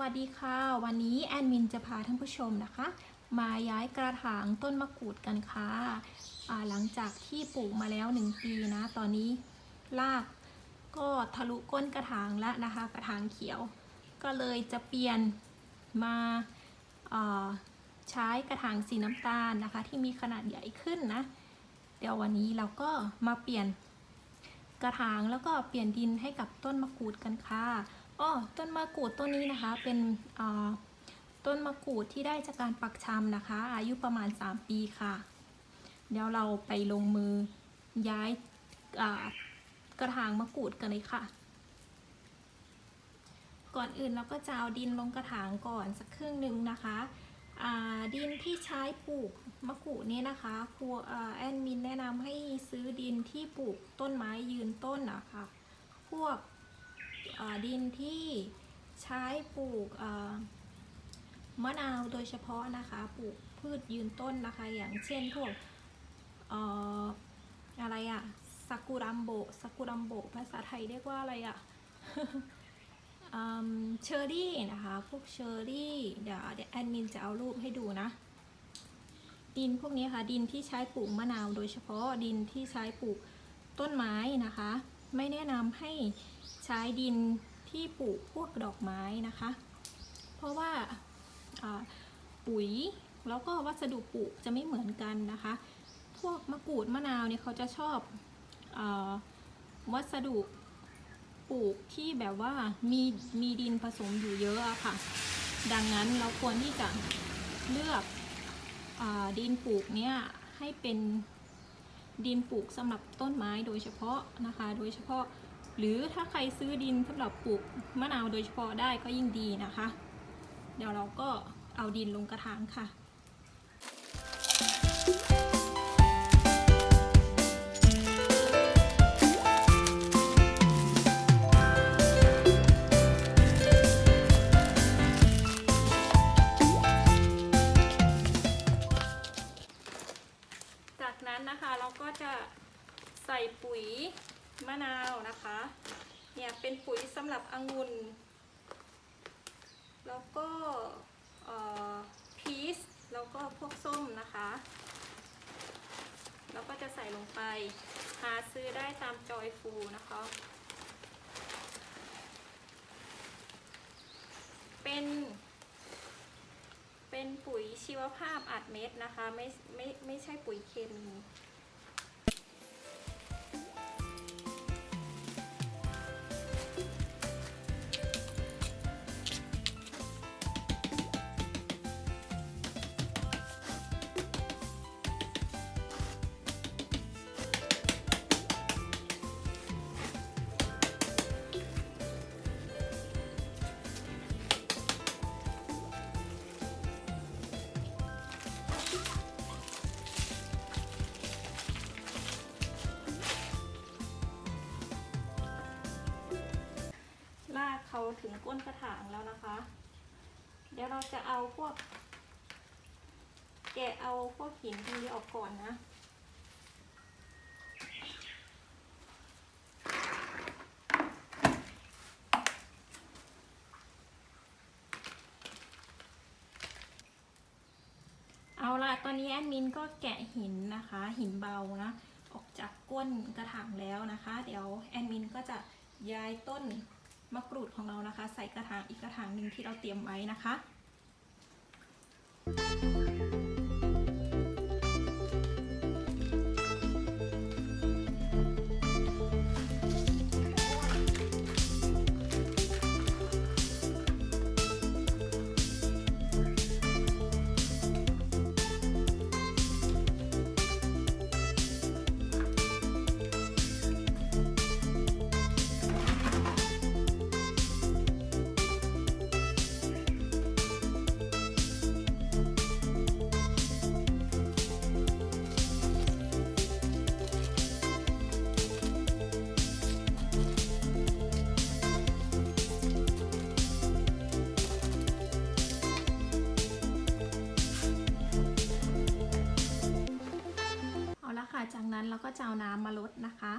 วัสดีค่ะ วันนี้แอดมินจะพาท่านผู้ชมนะคะ มาย้ายกระถางต้นมะกรูดกันค่ะหลังจากที่ปลูกมาแล้วหนึ่งปีนะ ตอนนี้รากก็ทะลุก้นกระถางแล้วนะคะ กระถางเขียว ก็เลยจะเปลี่ยนมาาใช้กระถางสีน้ำตาลนะคะ ที่มีขนาดใหญ่ขึ้นนะ เดี๋ยววันนี้เราก็มาเปลี่ยนกระถางแล้วก็เปลี่ยนดินให้กับต้นมะกรูดกันค่ะ อ้อต้นมะกรูดต้นนี้นะคะเป็นต้นมะกรูดที่ได้จากการปักชำนะคะ อายุประมาณ 3 ปีค่ะ เดี๋ยวเราไปลงมือย้ายกระถางมะกรูดกันเลยค่ะ ก่อนอื่นเราก็จะเอาดินลงกระถางก่อนสักครึ่งหนึ่งนะคะดินที่ใช้ปลูกมะกรูดนี่ยนะคะครูแอนมินแนะนำให้ซื้อดินที่ปลูกต้นไม้ยืนต้นนะคะพวก ดินที่ใช้ปลูกมะนาวโดยเฉพาะนะคะ ปลูกพืชยืนต้นนะคะ อย่างเช่นพวกเอ่อะไรอะซากุรัมโบซากุรัมโบภาษาไทยเรียกว่าอะไรอะเชอร์รี่นะคะ พวกเชอร์รี่เดี๋ยวแอดมินจะเอารูปให้ดูนะ ดินพวกนี้ค่ะ ดินที่ใช้ปลูกมะนาวโดยเฉพาะดินที่ใช้ปลูกต้นไม้นะคะ ไม่แนะนำให้ใช้ดินที่ปลูกพวกดอกไม้นะคะ เพราะว่าปุ๋ยแล้วก็วัสดุปลูกจะไม่เหมือนกันนะคะ พวกมะกรูดมะนาวเนี่ยเขาจะชอบอวัสดุปลูกที่แบบว่ามีมีดินผสมอยู่เยอะอะค่ะ ดังนั้นเราควรที่จะเลือกอดินปลูกเนี่ยให้เป็น ดินปลูกสำหรับต้นไม้โดยเฉพาะนะคะ โดยเฉพาะ หรือถ้าใครซื้อดินสำหรับปลูกมะนาวโดยเฉพาะได้ก็ยิ่งดีนะคะ เดี๋ยวเราก็เอาดินลงกระถางค่ะ นั้นนะคะ เราก็จะใส่ปุ๋ยมะนาวนะคะ เนี่ยเป็นปุ๋ยสำหรับองุ่น แล้วก็พีชแล้วก็พวกส้มนะคะ แล้วก็จะใส่ลงไป หาซื้อได้ตามจอยฟูนะคะ เป็น เปุ๋ยชีวภาพอัดเม็ดนะคะ ไม่ไม่ไม่ใช่ปุ๋ยเคมี ถึงก้นกระถางแล้วนะคะ เดี๋ยวเราจะเอาพวก แกะเอาพวกหินตรงนี้ออกก่อนนะเอาละตอนนี้แอดมินก็แกะหินนะคะ หินเบานะ ออกจากก้นกระถางแล้วนะคะ เดี๋ยวแอดมินก็จะย้ายต้น มะกรูดของเรานะคะ ใส่กระถางอีกกระถางหนึ่งที่เราเตรียมไว้นะคะ จากนั้นเราก็จะเอาน้ำมาลดนะคะ